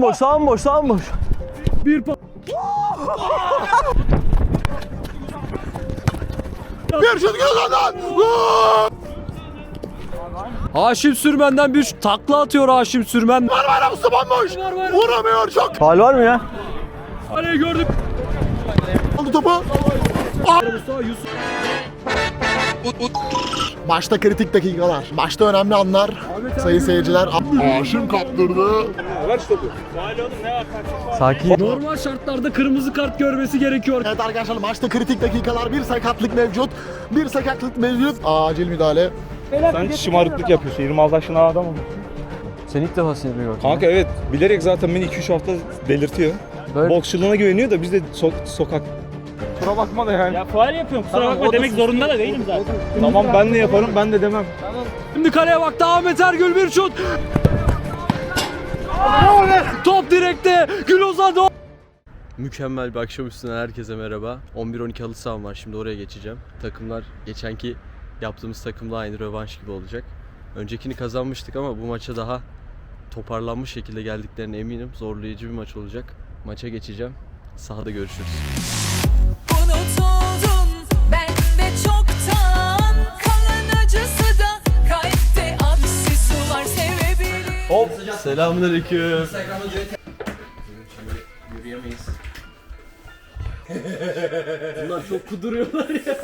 Boş, sağım boş, sağım boş. Bir pa- Bir şut Gülkan'dan. Haşim Sürmen'den bir takla atıyor Haşim Sürmen. Var var Hamsi bomboş. Var, var. Vuramıyor çok. Faal var mı ya? Kaleyi gördük. Aldı topu. Maçta kritik dakikalar. Maçta önemli anlar. Sayın seyirciler. Haşim kaptırdı. Sakin. Normal şartlarda kırmızı kart görmesi gerekiyor. Evet arkadaşlar maçta kritik dakikalar. Bir sakatlık mevcut. Bir sakatlık mevcut. Acil müdahale. Sen şımarıklık yapıyorsun. 26 yaşında adamım. Sen ilk defa sinirli gördüm. Kanka evet bilerek zaten beni 2-3 hafta belirtiyor. Böyle- Boksçuluğuna güveniyor da biz de sok- sokak. Kusura bakma da yani. Ya faal yapıyorum kusura bakma demek zorunda da değilim zaten. Tamam ben de yaparım ben de demem. Şimdi kaleye baktı Ahmet Ergül bir şut. Top direkte. Gül Ozan da Mükemmel bir akşam üstünden herkese merhaba. 11-12 halı saham var şimdi oraya geçeceğim. Takımlar geçenki yaptığımız takımla aynı rövanş gibi olacak. Öncekini kazanmıştık ama bu maça daha toparlanmış şekilde geldiklerine eminim. Zorlayıcı bir maç olacak. Maça geçeceğim. Sahada görüşürüz. Unutuldun ben de çoktan sevebilir Selamünaleyküm. Yürüyemeyiz. Bunlar çok kuduruyorlar ya.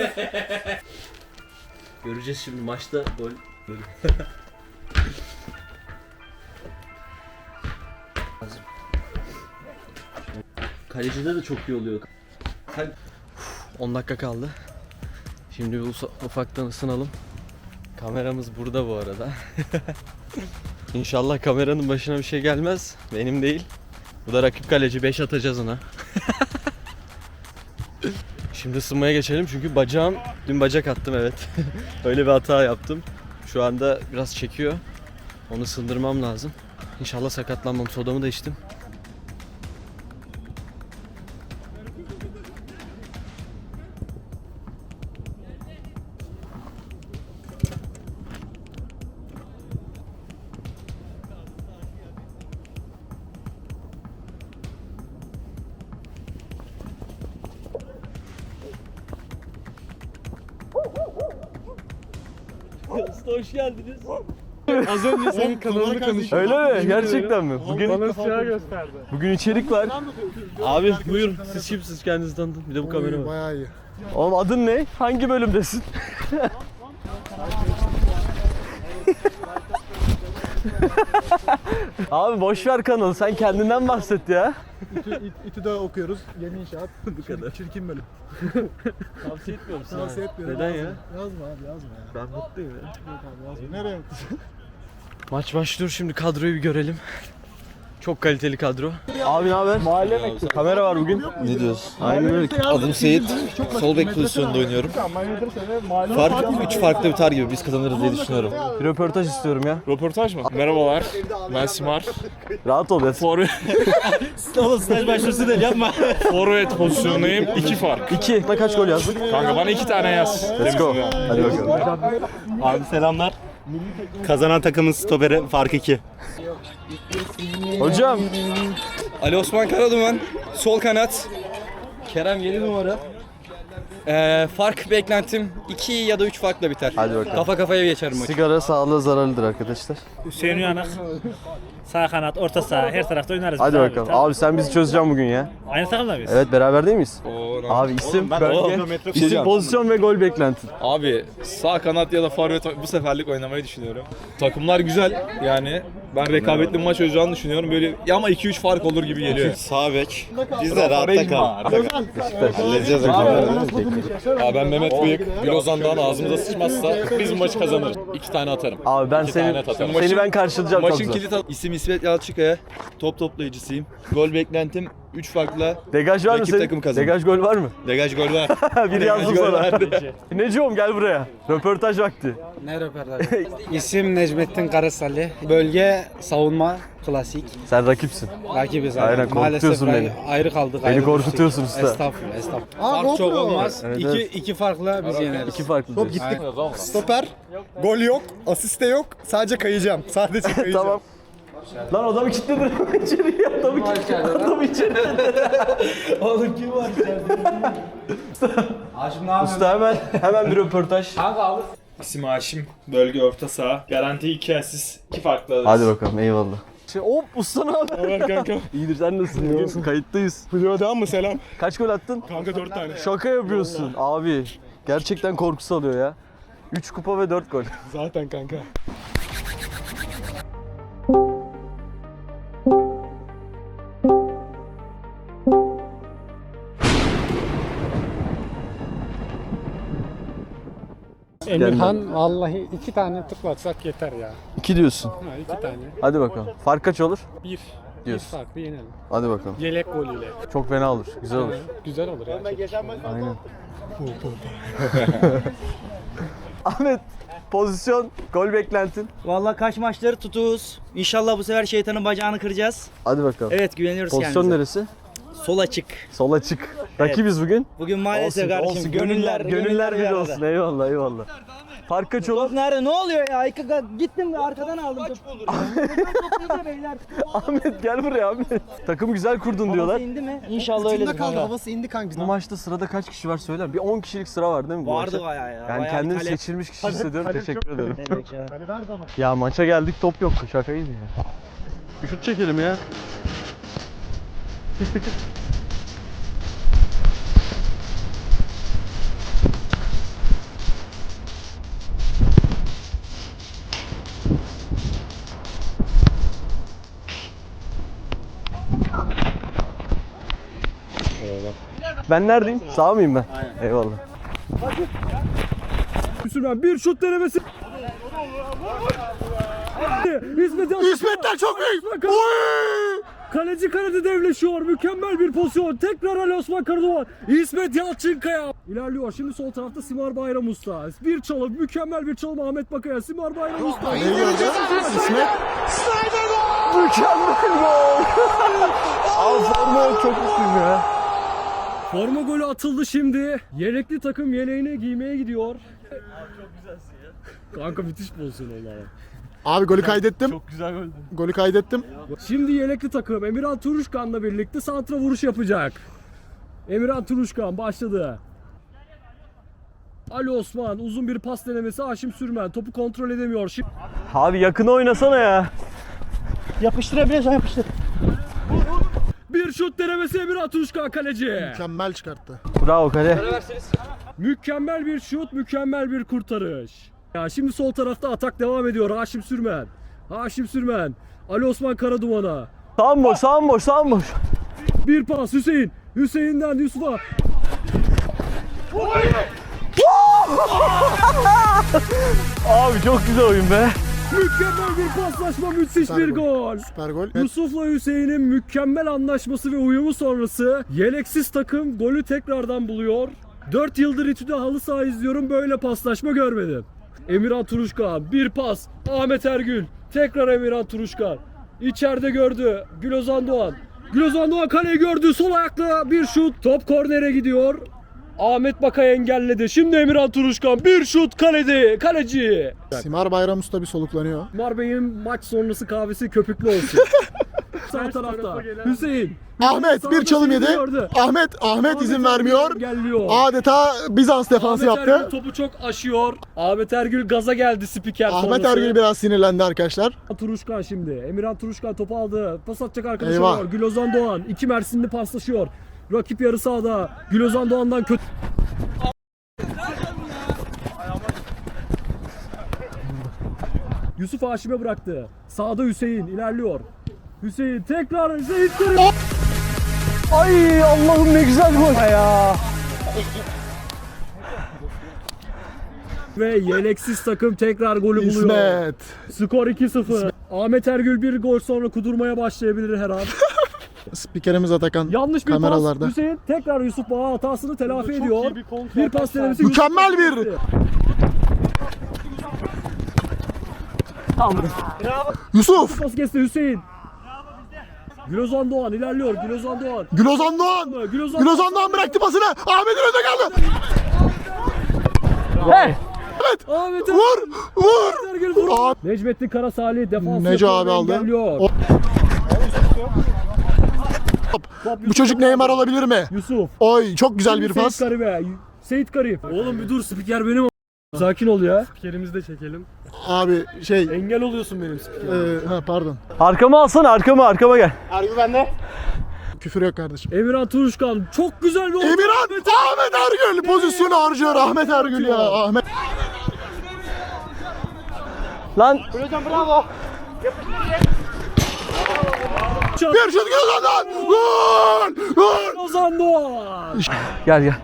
Göreceğiz şimdi maçta gol. Kalecide de çok iyi oluyor. Sen... 10 dakika kaldı. Şimdi ufaktan ısınalım. Kameramız burada bu arada. İnşallah kameranın başına bir şey gelmez. Benim değil. Bu da rakip kaleci 5 atacağız ona. Şimdi ısınmaya geçelim çünkü bacağım dün bacak attım evet. Öyle bir hata yaptım. Şu anda biraz çekiyor. Onu ısındırmam lazım. İnşallah sakatlanmam. Sodamı da içtim. Geldiniz. Az önce senin kanalını konuşuyor. Öyle mi? Gerçekten mi? Bugün Bana siyah gösterdi. bugün içerik var. Abi buyurun. Siz kimsiniz kendinizi tanıtın. Bir de bu kamera var. Bayağı iyi. Oğlum adın ne? Hangi bölümdesin? Abi boş ver kanalı. Sen kendinden bahset ya. İTÜ'de okuyoruz. Yeni inşaat. Bu kadar. Çirkin bölüm. Tavsiye etmiyor musun? Tavsiye etmiyorum. Neden yazma. ya? Yazma abi yazma ya. Ben mutluyum ya. Yok abi yazma. Nereye mutlusun? Maç başlıyor şimdi kadroyu bir görelim. Çok kaliteli kadro. Abi ne haber? Mahalle Kamera var bugün. Ne diyorsun? Aynen öyle. Adım Seyit. Sol bek pozisyonunda oynuyorum. Fark 3 farklı biter gibi biz kazanırız diye düşünüyorum. Bir röportaj istiyorum ya. Röportaj mı? Merhabalar. Ben Simar. Rahat ol ya. Forvet, Sınavı staj başvurusu değil yapma. forvet pozisyonundayım. 2 fark. İki. Ne kaç gol yazdın? Kanka bana 2 tane yaz. Let's go. Hadi bakalım. Abi selamlar. Kazanan takımın stoperi fark 2. Hocam. Ali Osman Karaduman, sol kanat. Kerem yeni numara. Ee, fark beklentim 2 ya da 3 farkla biter. Hadi bakalım. Kafa kafaya geçerim maçı. Sigara sağlığa zararlıdır arkadaşlar. Hüseyin Uyanık. Sağ kanat, orta saha, her tarafta oynarız. Hadi biz abi. bakalım. Tamam. Abi sen bizi çözeceksin bugün ya. Aynı takımda mıyız? Evet beraber değil miyiz? Oo, Abi isim, ben bölge, isim, pozisyon ve gol beklentin. Abi sağ kanat ya da forvet bu seferlik oynamayı düşünüyorum. Takımlar güzel yani. Ben rekabetli bir maç olacağını düşünüyorum. Böyle ya ama 2-3 fark olur gibi geliyor. Sağ bek. Biz de rahatta kal. Halledeceğiz o Ya ben Mehmet Bıyık, Gülozan'dan ağzımıza sıçmazsa biz maçı kazanırız. İki tane atarım. Abi ben seni, tane atarım. seni ben karşılayacağım Maçın Maçın kilit İsim İsmet Yalçıkaya. Top toplayıcısıyım. Gol beklentim 3 farkla. Degaj var mı Rakip senin? takım kazanır. Degaj gol var mı? Degaj gol var. Biri yazdı gol sana. var. Gel buraya. Röportaj vakti. Ne röportajı? İsim Necmettin Karasalli. Bölge savunma klasik. Sen rakipsin. Rakibiz abi. Aynen, korkutuyorsun Maalesef beni. ayrı kaldık. Beni ayrı korkutuyorsun düştük. usta. Estağfurullah, estağfurullah. Aa, Fark çok GoPro. olmaz. Evet, iki, evet. iki farkla biz yeneriz. İki farklı Top diyorsun. gittik. Stoper. Gol yok. Asist de yok. Sadece kayacağım. Sadece kayacağım. Tamam. Lan adamı kilitledi. içeri adamı kilitledi. Adamı içeri Oğlum kim var içeride? Usta hemen hemen bir röportaj. İsim Haşim. Bölge orta saha. Garanti 2 asist. 2 farklı alırız. Hadi bakalım eyvallah. Şey, hop usta ne haber? Haber kanka. İyidir sen nasılsın? Kayıttayız. Video devam mı selam? Kaç gol attın? Kanka 4 tane. Şaka yapıyorsun. Abi gerçekten korkusu alıyor ya. 3 kupa ve 4 gol. Zaten kanka. Emirhan vallahi iki tane tıklatsak yeter ya. 2 diyorsun. Ha, iki tane. Hadi bakalım. Fark kaç olur? Bir. Bir Diyorsun. farklı yenelim. Hadi bakalım. Yelek golüyle. Çok fena olur. Güzel olur. Güzel olur ya. Aynen. Ahmet pozisyon gol beklentin. Vallahi kaç maçları tutuz. İnşallah bu sefer şeytanın bacağını kıracağız. Hadi bakalım. Evet güveniyoruz Pozisyon kendimize. neresi? Sol açık. Sol açık. Rakibiz bugün. Bugün maalesef kardeşim Gönüller, gönüller bir arada. olsun. Eyvallah eyvallah. Fark kaç olur? Top nerede? Ne oluyor ya? İki- Gittim ve arkadan aldım topu. Beyler? Ahmet gel buraya Ahmet. Takım güzel kurdun diyorlar. Havası indi mi? İnşallah öyledir kanka. havası indi kanka. Bu maçta sırada kaç kişi var söyler. Bir 10 kişilik sıra var değil mi bu Vardı maçta? bayağı ya. Yani bayağı kendimi bir talep. seçilmiş kişi hissediyorum. Teşekkür ederim. Evet ya. ya maça geldik top yok. Şakaydı ya. Bir şut çekelim ya. Ben neredeyim? Sağ mıyım ben? Eyvallah. Sürmen bir şut denemesi. İsmet Yalçın. İsmetler çok büyük. Oy! Kaleci kanadı devleşiyor. Mükemmel bir pozisyon. Tekrar Ali Osman Karadoğan. İsmet Yalçınkaya. İlerliyor. Şimdi sol tarafta Simar Bayram Usta. Bir çalım. Mükemmel bir çalım Ahmet Bakaya. Simar Bayram Usta. Ne? İsmet. Mükemmel gol. Abi forma çok mutluyum ya. Forma golü atıldı şimdi. Yelekli takım yeleğini giymeye gidiyor. Kanka müthiş pozisyon oldu. Abi golü kaydettim. Çok güzel gol. Golü kaydettim. Şimdi yelekli takım Emirhan Turuşkan'la birlikte santra vuruş yapacak. Emirhan Turuşkan başladı. Ali Osman uzun bir pas denemesi Haşim Sürmen topu kontrol edemiyor. Şimdi Abi yakına oynasana ya. Yapıştırabiliyorsan yapıştır. Bir şut denemesi Emirhan Turuşkan kaleci. Mükemmel çıkarttı. Bravo kale. Mükemmel bir şut, mükemmel bir kurtarış. Ya şimdi sol tarafta atak devam ediyor Haşim Sürmen. Haşim Sürmen. Ali Osman Karaduman'a. Sağım boş, sağım boş, sağım boş. Bir pas Hüseyin. Hüseyin'den Yusuf'a. Abi çok güzel oyun be. Mükemmel bir paslaşma, müthiş Süper bir gol. gol. Süper gol. Yusuf'la Hüseyin'in mükemmel anlaşması ve uyumu sonrası yeleksiz takım golü tekrardan buluyor. 4 yıldır İTÜ'de halı saha izliyorum böyle paslaşma görmedim. Emirhan Turuşkan bir pas Ahmet Ergül tekrar Emirhan Turuşkan içeride gördü Gülozan Doğan Gülozan Doğan kaleyi gördü sol ayakla bir şut top kornere gidiyor Ahmet Bakay engelledi şimdi Emirhan Turuşkan bir şut kalede kaleci Simar Bayram Usta bir soluklanıyor. Mar Bey'in maç sonrası kahvesi köpüklü olsun. Sağ tarafta Hüseyin. Ahmet bir çalım yedi. Ahmet Ahmet izin vermiyor. Engelliyor. Adeta Bizans defansı Ahmet Ergül yaptı. topu çok aşıyor. Ahmet Ergül gaza geldi spiker Ahmet sonrası. Ergül biraz sinirlendi arkadaşlar. Turuşkan şimdi. Emirhan Turuşkan topu aldı. Pas atacak arkadaşı Eyvah. var. Gülozan Doğan. iki Mersinli paslaşıyor. Rakip yarı sahada. Gülozan Doğan'dan kötü. Yusuf Haşim'e bıraktı. Sağda Hüseyin ilerliyor. Hüseyin tekrar Hüseyin Kerim. Ay Allah'ım ne güzel gol ya. Ve yeleksiz takım tekrar golü buluyor. İsmet. Skor 2-0. Ahmet Ergül bir gol sonra kudurmaya başlayabilir her an. Spikerimiz Atakan Yanlış bir kameralarda. pas. Hüseyin tekrar Yusuf Bağ hatasını telafi ediyor. Bir, pas denemesi. Mükemmel Yusuf bir- Bağ. Yusuf. Pas kesti Hüseyin. Gülozan Doğan ilerliyor. Gülozan Doğan. Gülozan Doğan. Gülozan, Gülozan Doğan bıraktı pasını. Ahmet'in önünde kaldı. Ahmet. Ahmet Vur. Vur. Ergül vur. Necmettin Karasalih defans Neco yapıyor abi aldı. engelliyor. O- Bu çocuk Neymar olabilir mi? Yusuf. Oy çok güzel bir Seyit pas. Karib'e. Seyit Karib. Oğlum bir dur spiker benim. Sakin ol ya. Spikerimizi de çekelim. Abi şey Engel oluyorsun benim spiker. e, ha pardon. Arkama alsana arkama arkama gel. Küfür yok kardeşim. Emirhan Turuşkan çok güzel bir. Emirhan Ahmet Ergül pozisyonu harcıyor Ahmet Ergül ya. Ahmet Lan bir şut Gözan'dan. Gol! Gol! Ozan Doğan. gel gel.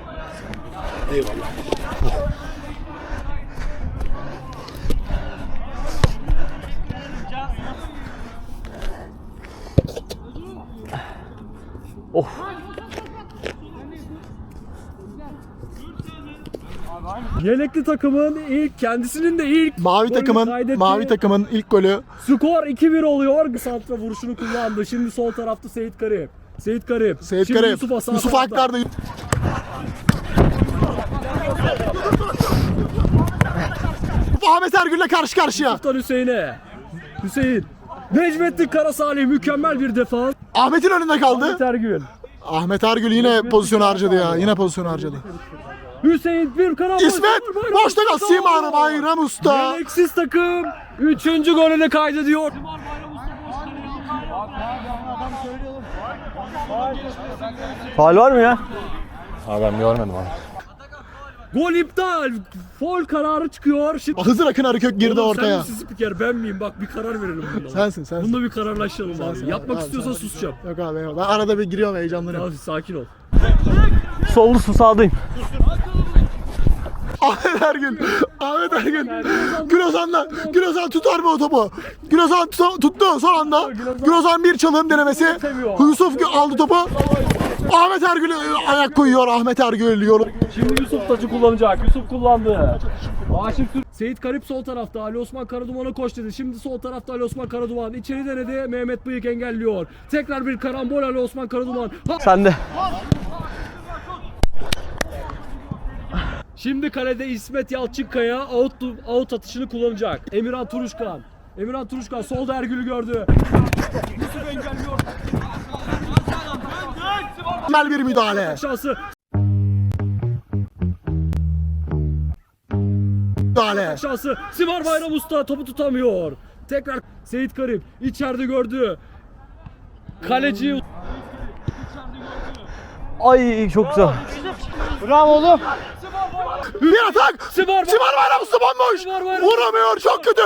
Yelekli takımın ilk kendisinin de ilk Mavi takımın kaydetti. mavi takımın ilk golü. Skor 2-1 oluyor. Santra vuruşunu kullandı. Şimdi sol tarafta Seyit Karip. Seyit Karip. Seyit Şimdi Karayip. Yusuf'a sağ Yusuf aktardı. Ahmet Ergül'le karşı karşıya. Yusuf'tan Hüseyin'e. Hüseyin. Necmettin Karasalih mükemmel bir defans. Ahmet'in önünde kaldı. Ahmet Ergül. Ahmet Ergül yine pozisyon harcadı ya. Yine pozisyon harcadı. Hüseyin bir kanat. İsmet boşta kal. Simar Bayram Usta. Yeleksiz takım 3. golünü kaydediyor. Faal var mı ya? Gol iptal. Foul kararı çıkıyor. Şimdi Hızır Akın Arıkök girdi Oğlum ortaya. Sen misin spiker ben miyim? Bak bir karar verelim bunda. Sensin sensin. Bunda bir kararlaşalım Sensin abi. Yapmak abi, istiyorsan sensin. susacağım. Yok abi eyvallah. Ben arada bir giriyorum heyecanlanıyorum. Abi sakin ol. Sollu su sağdayım. Ahmet Ergün. Ahmet Ergün. Gülozan'la. Gülozan tutar mı o topu? Gülozan tuta- tuttu son anda. Gülozan bir çalım denemesi. Yusuf aldı topu. Ahmet Ergül e, ayak koyuyor. Ahmet Ergül yolu. Şimdi Yusuf taçı kullanacak. Yusuf kullandı. Aşık Tür- Seyit Karip sol tarafta. Ali Osman Karaduman'a koş dedi. Şimdi sol tarafta Ali Osman Karaduman. İçeri denedi. Mehmet Bıyık engelliyor. Tekrar bir karambol Ali Osman Karaduman. Ha! Sen Şimdi kalede İsmet Yalçınkaya out, out atışını kullanacak. Emirhan Turuşkan. Emirhan Turuşkan solda Ergül'ü gördü. Yusuf engelliyor. Mükemmel bir müdahale. Şansı. Müdahale. Şansı. Simar Bayram Usta topu tutamıyor. Tekrar Seyit Karip içeride gördü. Kaleci Ay çok güzel. Bir atak. Simar Simar Bayram Usta bomboş. Simar Bayram- Vuramıyor çok kötü.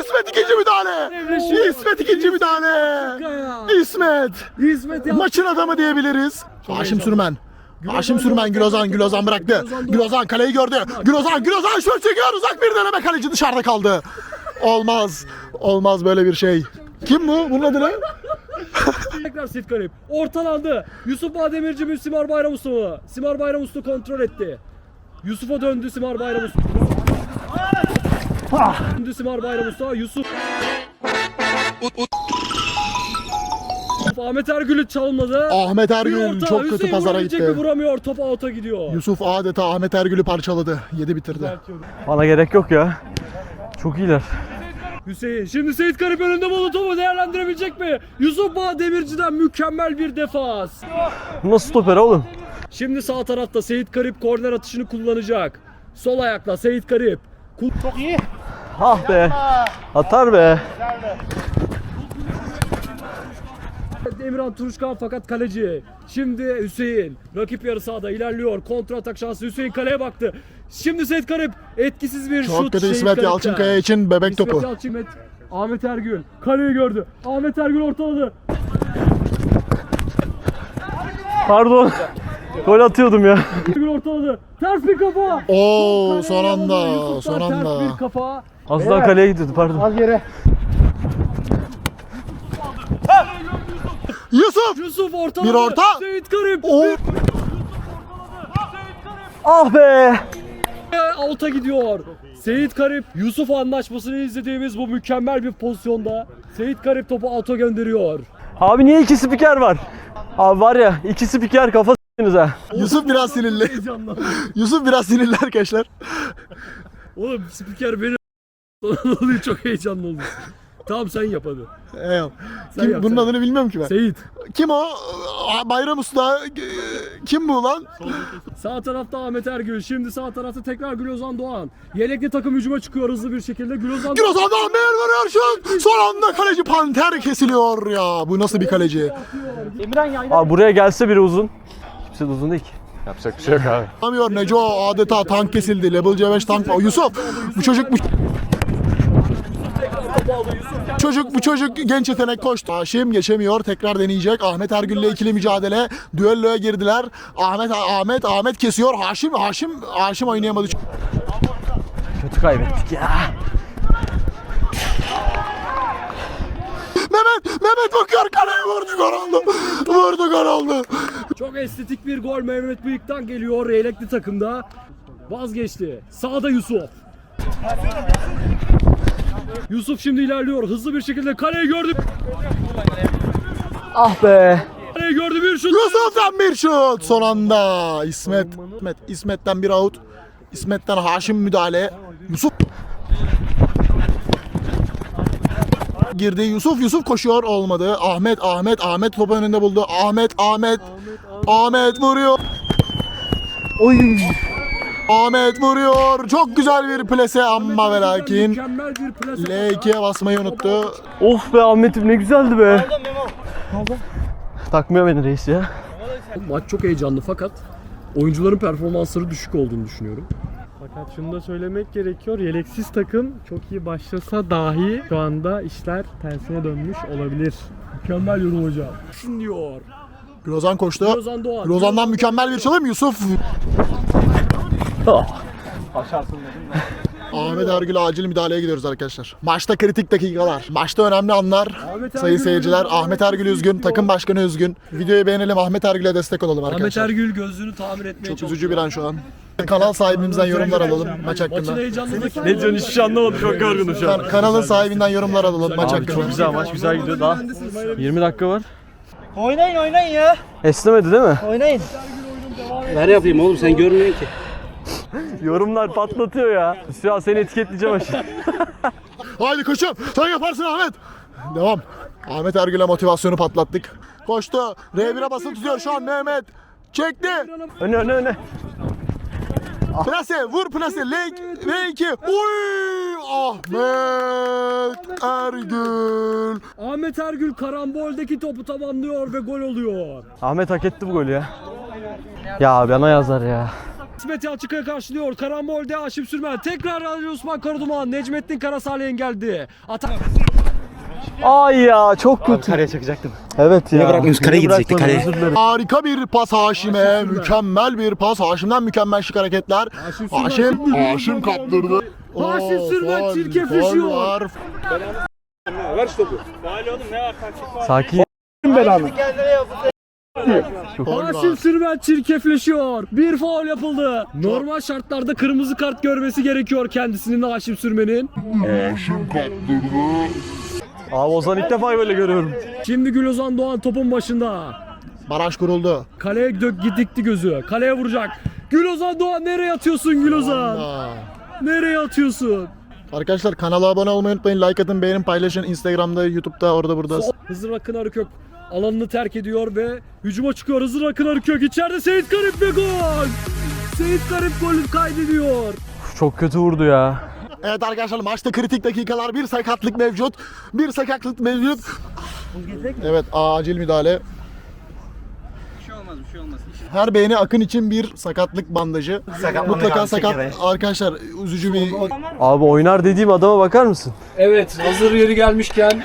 İsmet ikinci müdahale. İsmet ikinci müdahale. İsmet. İsmet. Maçın adamı diyebiliriz. Haşim Sürmen. Haşim Sürmen Gülozan Gülozan bıraktı. Gülozan kaleyi gördü. Gülozan Gülozan şut çekiyor uzak bir deneme kaleci dışarıda kaldı. Olmaz. Olmaz böyle bir şey. Kim bu? Bunun adı ne? Tekrar Seyit Karip. Ortalandı. Yusuf Bademirci mi Simar Bayram Usta mı? Simar Bayram Usta kontrol etti. Yusuf'a döndü Simar Bayram Usta. Döndü Simar Bayram Usta. Yusuf. Ahmet Ergül'ü çalımladı. Ahmet Ergül orta. çok kötü pazara gitti. mi? Vuramıyor. Top out'a gidiyor. Yusuf adeta Ahmet Ergül'ü parçaladı. Yedi bitirdi. Bana gerek yok ya. Çok iyiler. Hüseyin. Şimdi Seyit Karip önünde buldu topu değerlendirebilecek mi? Yusuf Bademirci'den mükemmel bir defans. Nasıl stoper oğlum? Şimdi sağ tarafta Seyit Karip korner atışını kullanacak. Sol ayakla Seyit Karip. Çok iyi. Ah be. Atar be. Emirhan Turuşkan fakat kaleci. Şimdi Hüseyin. Rakip yarı sahada ilerliyor. Kontra atak şansı. Hüseyin kaleye baktı. Şimdi Seyit Karip etkisiz bir Çok şut. kötü Seyit İsmet Karip'ten. Yalçınkaya için bebek İsmet topu. Yalçın, Ahmet Ergül. Kaleyi gördü. Ahmet Ergül ortaladı. Pardon. Gol atıyordum ya. Ergül ortaladı. Ters bir kafa. Oo son anda. Son Ters anda. bir kafa. Az daha kaleye gidiyordu pardon. Yusuf. Yusuf ortaladı. Bir orta. Seyit Karip. Oo. Ah be. Alta gidiyor. Seyit Karip Yusuf anlaşmasını izlediğimiz bu mükemmel bir pozisyonda Seyit Karip topu alta gönderiyor. Abi niye iki spiker var? Abi var ya iki spiker kafa ha. Yusuf biraz sinirli. Yusuf biraz sinirli arkadaşlar. Oğlum spiker beni oluyor çok heyecanlı oldu. Tamam sen yap hadi. Eyvallah. Sen Kim, yap, bunun sen. adını bilmiyorum ki ben. Seyit. Kim o? Bayram Usta. Kim bu lan? Sağ tarafta Ahmet Ergül. Şimdi sağ tarafta tekrar Gülozan Doğan. Yelekli takım hücuma çıkıyor hızlı bir şekilde. Gülozan Gürozan'dan Meyel vuruyor şut. Son anda kaleci Panter kesiliyor ya. Bu nasıl bir kaleci? Abi buraya gelse biri uzun. Kimse de uzun değil ki. Yapacak bir şey yok abi. Anlamıyor Neco adeta tank kesildi. Level C5 tank. O Yusuf bu çocuk bu Çocuk bu çocuk genç yetenek koştu. Haşim geçemiyor. Tekrar deneyecek. Ahmet Ergül'le ikili mücadele. Düelloya girdiler. Ahmet Ahmet Ahmet kesiyor. Haşim Haşim Haşim oynayamadı. Kötü kaybettik ya. Mehmet Mehmet bakıyor kaleye vurdu gol oldu. Vurdu gol oldu. Çok estetik bir gol Mehmet Bıyık'tan geliyor. Yelekli takımda. Vazgeçti. Sağda Yusuf. Yusuf şimdi ilerliyor. Hızlı bir şekilde kaleyi gördü. Ah be. Kaleyi gördü bir şut. Yusuf'tan bir şut son anda. İsmet. İsmet İsmet'ten bir out. İsmet'ten Haşim müdahale. Yusuf girdi. Yusuf Yusuf koşuyor olmadı. Ahmet Ahmet Ahmet topu önünde buldu. Ahmet Ahmet Ahmet vuruyor. Oy. Ahmet vuruyor. Çok güzel bir plase ama ve lakin Mükemmel bir plase. L2'ye basmayı unuttu. Of be Ahmet'im ne güzeldi be. Takmıyor beni reis ya. Maç çok heyecanlı fakat oyuncuların performansları düşük olduğunu düşünüyorum. Fakat şunu da söylemek gerekiyor. Yeleksiz takım çok iyi başlasa dahi şu anda işler tersine dönmüş olabilir. Mükemmel yorum hocam. Şun diyor. Lozan koştu. Lozan Doğan. Lozan'dan mükemmel bir çalım Yusuf. Ahmet Ergül acil müdahaleye gidiyoruz arkadaşlar. Maçta kritik dakikalar. Maçta önemli anlar. Ahmet Sayın Ergül seyirciler üzgün. Ahmet Ergül üzgün, takım başkanı üzgün. Videoyu beğenelim Ahmet Ergül'e destek olalım Ahmet arkadaşlar. Ergül gözlüğünü tamir etmeye Çok üzücü bir an şu an. Kanal sahibimizden yorumlar alalım maç hakkında. Ne diyorsun hiçbir şey anlamadım çok yorgunum şu an. Kan- kanalın sahibinden yorumlar alalım maç hakkında. çok güzel maç güzel gidiyor daha 20 dakika var. Oynayın oynayın ya. Esnemedi değil mi? Oynayın. Ver yapayım oğlum sen görmüyorsun ki. Yorumlar patlatıyor ya. Şu an seni etiketleyeceğim aşağı. Haydi koşum. Sen yaparsın Ahmet. Devam. Ahmet Ergül'e motivasyonu patlattık. Koştu. R1'e basılı tutuyor şu an Mehmet. Çekti. öne öne öne. Plase vur plase. L2. L2. Uy! Ahmet Ergül. Ahmet Ergül karamboldeki topu tamamlıyor ve gol oluyor. Ahmet hak etti bu golü ya. Ya bana yazar ya. İsmet Yalçıkaya karşılıyor. Karambolde Aşım Sürmen. Tekrar Ali Osman Karaduman. Necmettin Karasal'e engeldi. Atak. Ay ya çok kötü. Kareye çakacaktım. Evet ya. Kaleye Beni gidecekti, dilerim. Harika bir pas Haşim'e. Mükemmel bir pas. Haşim'den mükemmel şık hareketler. Haşim. Haşim kaptırdı. Haşim Oo, Sürmen çirkefleşiyor. faul var. Sakin. Faul Haşim var. Sürmen çirkefleşiyor. Bir faul yapıldı. Normal şartlarda kırmızı kart görmesi gerekiyor kendisinin Haşim Sürmen'in. Abi Ozan ilk defa böyle görüyorum. Şimdi Gülozan Doğan topun başında. Baraj kuruldu. Kaleye dök dikti gözü. Kaleye vuracak. Gülozan Doğan nereye atıyorsun Gülozan? Aa. Nereye atıyorsun? Arkadaşlar kanala abone olmayı unutmayın. Like atın, beğenin, paylaşın. Instagram'da, YouTube'da, orada burada. Hızır Akın Arıkök alanını terk ediyor ve hücuma çıkıyor Hızır Akın Arıkök. içeride Seyit Garip ve gol! Seyit Garip golü kaydediyor. Çok kötü vurdu ya. Evet arkadaşlar maçta kritik dakikalar. Bir sakatlık mevcut. Bir sakatlık mevcut. Evet acil müdahale. Her beğeni Akın için bir sakatlık bandajı. Mutlaka sakat. Arkadaşlar üzücü bir Abi oynar dediğim adama bakar mısın? Evet hazır yeri gelmişken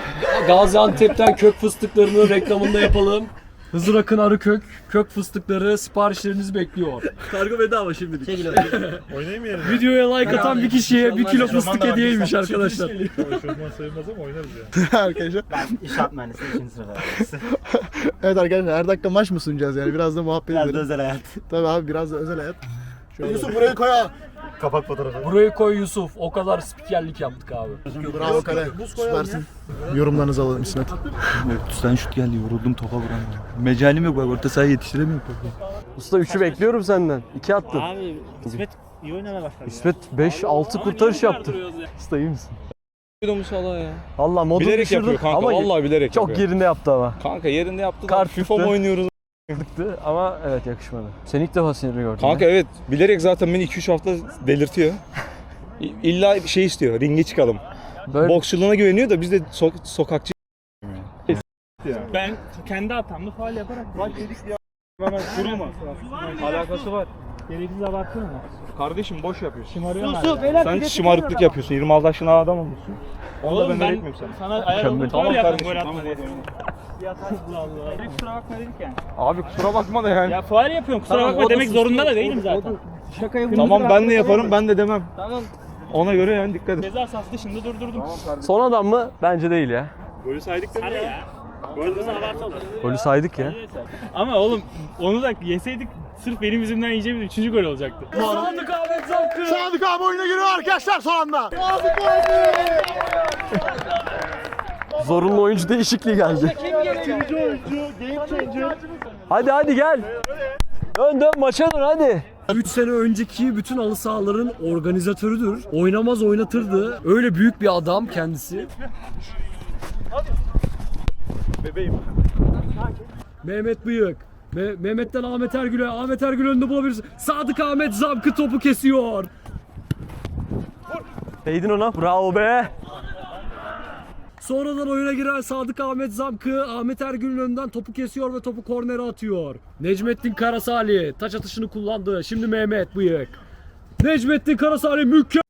Gaziantep'ten kök fıstıklarının reklamında yapalım. Hızır Akın Arıkök kök fıstıkları siparişlerinizi bekliyor. Kargo bedava şimdilik. Videoya like atan bir kişiye bir kilo fıstık hediyeymiş arkadaşlar. arkadaşlar. İnşaat mühendisi 3. sınıf Evet arkadaşlar her dakika maç mı sunacağız yani? Biraz da muhabbet Biraz da edelim. özel hayat. Tabii abi biraz da özel hayat. Şöyle. Yusuf burayı koy ha. Kapak fotoğrafı. Burayı koy Yusuf. O kadar spikerlik yaptık abi. Bravo kale. Süpersin. Yorumlarınızı alalım İsmet. Sen şut geldi yoruldum topa vuran. Mecalim yok bak orta sahaya yetiştiremiyorum. Usta 3'ü bekliyorum senden. 2 attın. Abi İsmet İyi oynamaya başladı. İsmet 5-6 kurtarış yaptı. Usta iyi misin? Duydum Salah ya. Valla modu Bilerek düşürdü yapıyor kanka. ama Vallahi bilerek çok yapıyor. yerinde yaptı ama. Kanka yerinde yaptı da Kart FIFA mı tuttu. oynuyoruz? Tıktı ama evet yakışmadı. Sen ilk defa sinirli gördüm. Kanka evet bilerek zaten beni 2-3 hafta delirtiyor. İ- İlla bir şey istiyor ringe çıkalım. Böyle Boksçuluğuna güveniyor da biz de sok- sokakçı Ben kendi hatamda faal yaparak. Hemen kurulma. Alakası var. Gereksiz abarttın mı? Kardeşim boş yapıyorsun. Su beyler. Sen şımarıklık yapıyorsun. 26 yaşında adam olmuşsun. Onu da Oğlum ben, ben öğretmiyorum sana. sana ayar oldum. Tamam yaptım kardeşim. gol Tamam, atma diye. Ya. Herif kusura bakma dedik yani. Abi kusura bakma da yani. Ya faal yapıyorum kusura Tamam, bakma o da demek suçlu, zorunda da değilim zaten. Şakayı Tamam ben de yaparım ben de demem. Tamam. Ona göre yani dikkat et. Ceza sahası dışında durdurdum. son adam mı? Bence değil ya. Golü saydık Hadi ya. Gol bize abartıldı. Golü saydık ya. Ama oğlum onu da yeseydik sırf benim yüzümden yiyeceğimiz üçüncü gol olacaktı. Sadık Ahmet Zamkı. Sadık abi oyuna giriyor arkadaşlar son anda. Zorunlu oyuncu değişikliği geldi. Hadi hadi gel. Dön dön maça dön hadi. 3 sene önceki bütün halı sahaların organizatörüdür. Oynamaz oynatırdı. Öyle büyük bir adam kendisi. Bebeğim. Mehmet Bıyık. Me- Mehmet'ten Ahmet Ergül'e. Ahmet Ergül önünde bulabilirsin. Sadık Ahmet Zamkı topu kesiyor. Değdin ona. Bravo be. Sonradan oyuna giren Sadık Ahmet Zamkı Ahmet Ergül'ün önünden topu kesiyor ve topu kornere atıyor. Necmettin Karasali taç atışını kullandı. Şimdi Mehmet Bıyık. Necmettin Karasali mükemmel.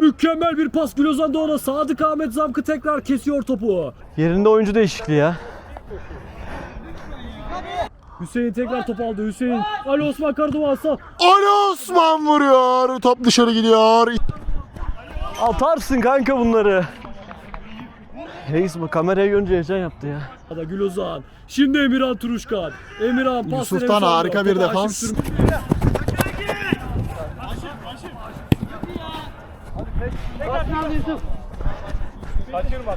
Mükemmel bir pas Gülozan Doğan'a Sadık Ahmet Zamkı tekrar kesiyor topu. Yerinde oyuncu değişikliği ya. Hüseyin tekrar top aldı. Hüseyin Ali Osman Karaduman sağ. Ali Osman vuruyor. Top dışarı gidiyor. Atarsın kanka bunları. Reis bu kamerayı görünce heyecan yaptı ya. da Gülozan. Şimdi Emirhan Turuşkan. Emirhan pas Yusuf'tan sallıyor. harika bir defans. Haşim Sürmen-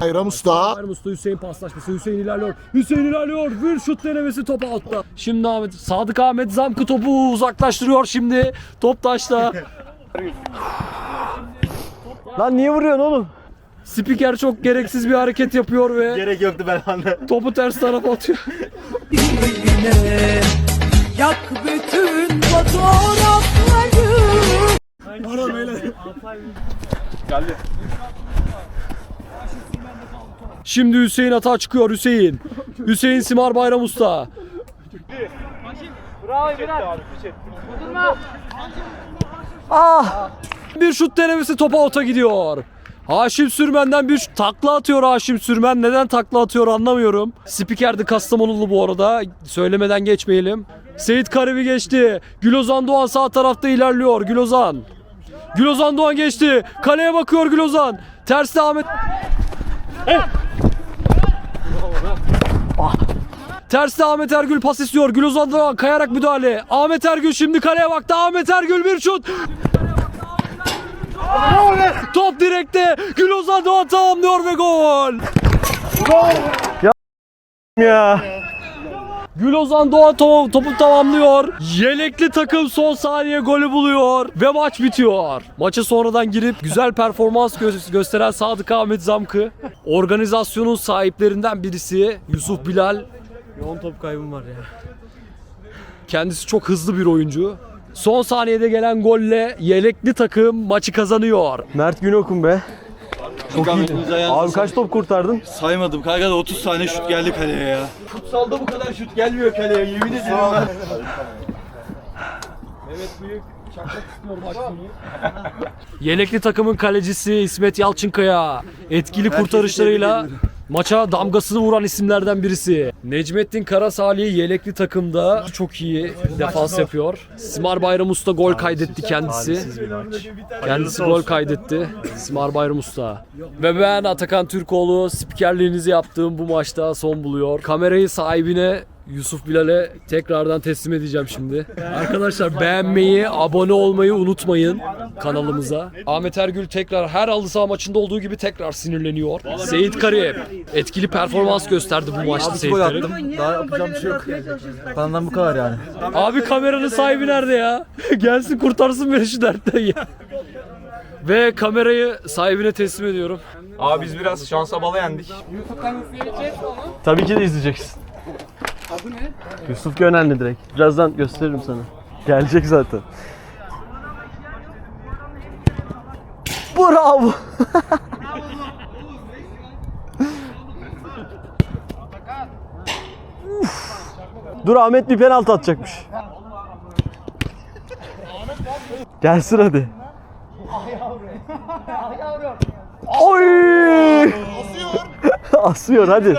Bayram Usta. Bayram Usta Hüseyin paslaşması. Hüseyin ilerliyor. Hüseyin ilerliyor. Bir şut denemesi top altta. Şimdi Ahmet, Sadık Ahmet Zamkı topu uzaklaştırıyor şimdi. Top taşta. Lan niye vuruyorsun oğlum? Spiker çok gereksiz bir hareket yapıyor ve Gerek yoktu ben anladım. topu ters tarafa atıyor. Yak bütün fotoğrafları Şimdi Hüseyin hata çıkıyor Hüseyin. Hüseyin Simar Bayram Usta. Ah! Bir şut denemesi topa ota gidiyor. Haşim Sürmen'den bir takla atıyor Haşim Sürmen. Neden takla atıyor anlamıyorum. Spikerdi Kastamonulu bu arada. Söylemeden geçmeyelim. Seyit Karevi geçti. Gülozan Doğan sağ tarafta ilerliyor. Gülozan. Gülozan Doğan geçti. Kaleye bakıyor Gülozan. Terste Ahmet. Terste Ahmet Ergül pas istiyor. Gülozan Doğan kayarak müdahale. Ahmet Ergül şimdi kaleye baktı. Ahmet Ergül bir şut. Top direkte. Gülozan Doğan tamamlıyor ve gol. Ya. Gülozan Doğan to- topu tamamlıyor. Yelekli takım son saniye golü buluyor ve maç bitiyor. Maça sonradan girip güzel performans gö- gösteren Sadık Ahmet Zamkı, organizasyonun sahiplerinden birisi Yusuf Bilal. Yoğun top kaybım var ya. Kendisi çok hızlı bir oyuncu. Son saniyede gelen golle yelekli takım maçı kazanıyor. Mert Günokun be. Çok iyiydi. Abi kaç top kurtardın? Saymadım kanka da 30 tane şut geldi kaleye ya. Futsalda bu kadar şut gelmiyor kaleye yemin ediyorum ben. Yelekli takımın kalecisi İsmet Yalçınkaya etkili kurtarışlarıyla maça damgasını vuran isimlerden birisi. Necmettin Karasali yelekli takımda çok iyi defans yapıyor. Simar Bayram Usta gol kaydetti kendisi. Kendisi gol kaydetti. Simar Bayram Usta. Ve ben Atakan Türkoğlu spikerliğinizi yaptığım bu maçta son buluyor. Kamerayı sahibine Yusuf Bilal'e tekrardan teslim edeceğim şimdi. Arkadaşlar beğenmeyi, abone olmayı unutmayın kanalımıza. Ahmet Ergül tekrar her halı saha maçında olduğu gibi tekrar sinirleniyor. Seyit Kariye etkili performans gösterdi bu maçta Seyit Kariye. Daha yapacağım bir şey yok. Benden bu kadar yani. Abi kameranın sahibi nerede ya? Gelsin kurtarsın beni şu dertten ya. Ve kamerayı sahibine teslim ediyorum. Abi biz biraz şansa bala yendik. Tabii ki de izleyeceksin. Adı ne? Yusuf Gönenli direkt. Birazdan gösteririm sana. Gelecek zaten. Bravo. Dur Ahmet bir penaltı atacakmış. Gelsin hadi. Oy! Asıyor. Asıyor hadi.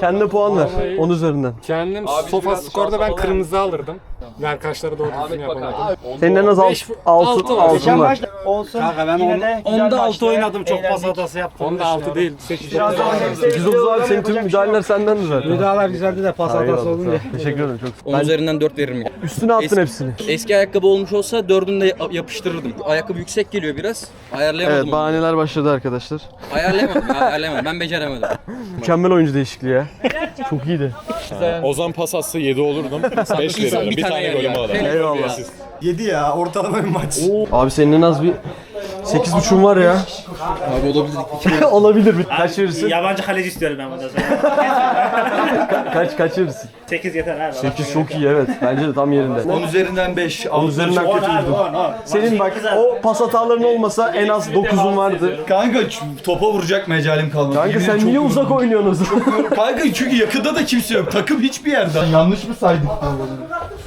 Kendine puan ver. 10 üzerinden. Kendim sofa skorda ben kırmızı alırdım. Arkadaşlara doğru düzgün yapamadım. Senin en az 6 altın, altın var. Olsun. Kanka ben Yine de güzel onda 6 maçtı. oynadım çok pas Eğlendik. hatası yaptım. Onda 6 değil 8. 830 abi senin tüm müdahaleler sendendi zaten. Müdahaleler güzeldi de pas hatası Eyvallah, olunca. sağ ol. Teşekkür ederim çok. 10 üzerinden 4 veririm ya. Üstüne attın Eski- hepsini. Eski ayakkabı olmuş olsa dördünü de yap- yapıştırırdım. Ayakkabı yüksek geliyor biraz. Ayarlayamadım. Evet onu. bahaneler başladı arkadaşlar. Ayarlayamadım, ayarlayamadım. Ben beceremedim. Mükemmel oyuncu değişikliği ya. Çok iyiydi. Ozan pas atsa 7 olurdum. 5 İnsan veriyorum. bir tane tane yer golüm ya. alır. Eyvallah. 7 ya ortalama bir maç. Abi senin en az bir 8.5'un var ya. Abi olabilir. Olabilir. Bir kaç verirsin? Yabancı kaleci istiyorum ben bundan sonra. Kaç kaç verirsin? 8 yeter abi. 8 çok iyi evet. Bence de tam yerinde. 10 üzerinden 5. 10 üzerinden kötü Senin bak o pas hataların olmasa en az 9'un vardı. Kanka ç- topa vuracak mecalim kalmadı. Kanka Yemin sen çok niye uzak oynuyorsun o zaman? Kanka çünkü yakında da kimse yok. Takım hiçbir yerde. Yanlış mı saydık?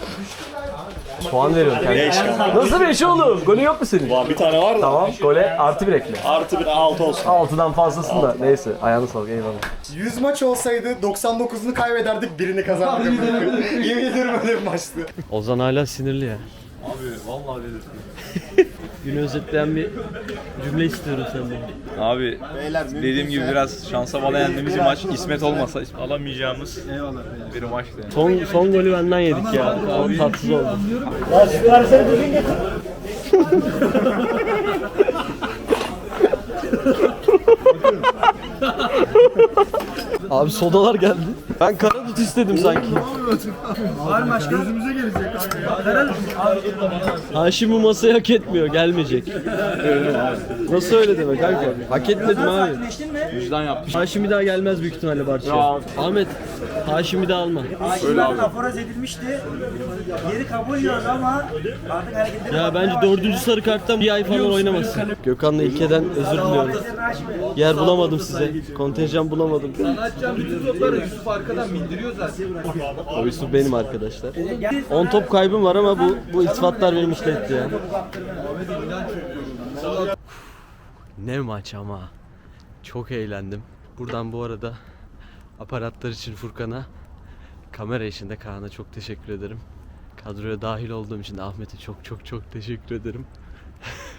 Puan veriyorum kendime. Nasıl 5 oğlum? Golü yok mu senin? Bir tane var da Tamam gole artı bir ekle. artı bir 6 olsun. 6'dan fazlasın da neyse ayağını sağlık eyvallah. 100 maç olsaydı 99'unu kaybederdik birini kazanırdık. Yemin ederim öyle bir maçtı. Ozan hala sinirli ya. Abi vallahi Günü özetleyen bir cümle istiyorum senden. Abi dediğim gibi biraz şansa bala yendiğimiz bir maç. İsmet olmasa alamayacağımız bir maçtı. yani. Son son golü benden yedik ya. O tatsız oldu. Abi sodalar geldi. Ben kara tut istedim sanki. Gözümüze gelecek Haşim bu masayı hak etmiyor, gelmeyecek. Nasıl öyle deme kanka? Hak etmedim abi. Vicdan yapmış. Haşim bir daha gelmez büyük ihtimalle Barça'ya. Ahmet, Haşim bir daha alma. Öyle abi. Aforoz edilmişti. Geri kabul ediyoruz ama artık hareketleri Ya bence dördüncü sarı karttan bir ay falan oynamasın. Gökhan'la İlke'den özür diliyorum. Yer bulamadım size. Kontenjan bulamadım. Yusuf arkadan bindiriyor zaten. O Yusuf benim arkadaşlar. 10 top kaybım var ama bu bu iltifatlar beni mutlu etti ya. Ne maç ama. Çok eğlendim. Buradan bu arada aparatlar için Furkan'a, kamera için de Kaan'a çok teşekkür ederim. Kadroya dahil olduğum için de Ahmet'e çok çok çok teşekkür ederim.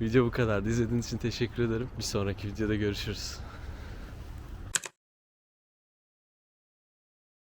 Video bu kadardı. İzlediğiniz için teşekkür ederim. Bir sonraki videoda görüşürüz.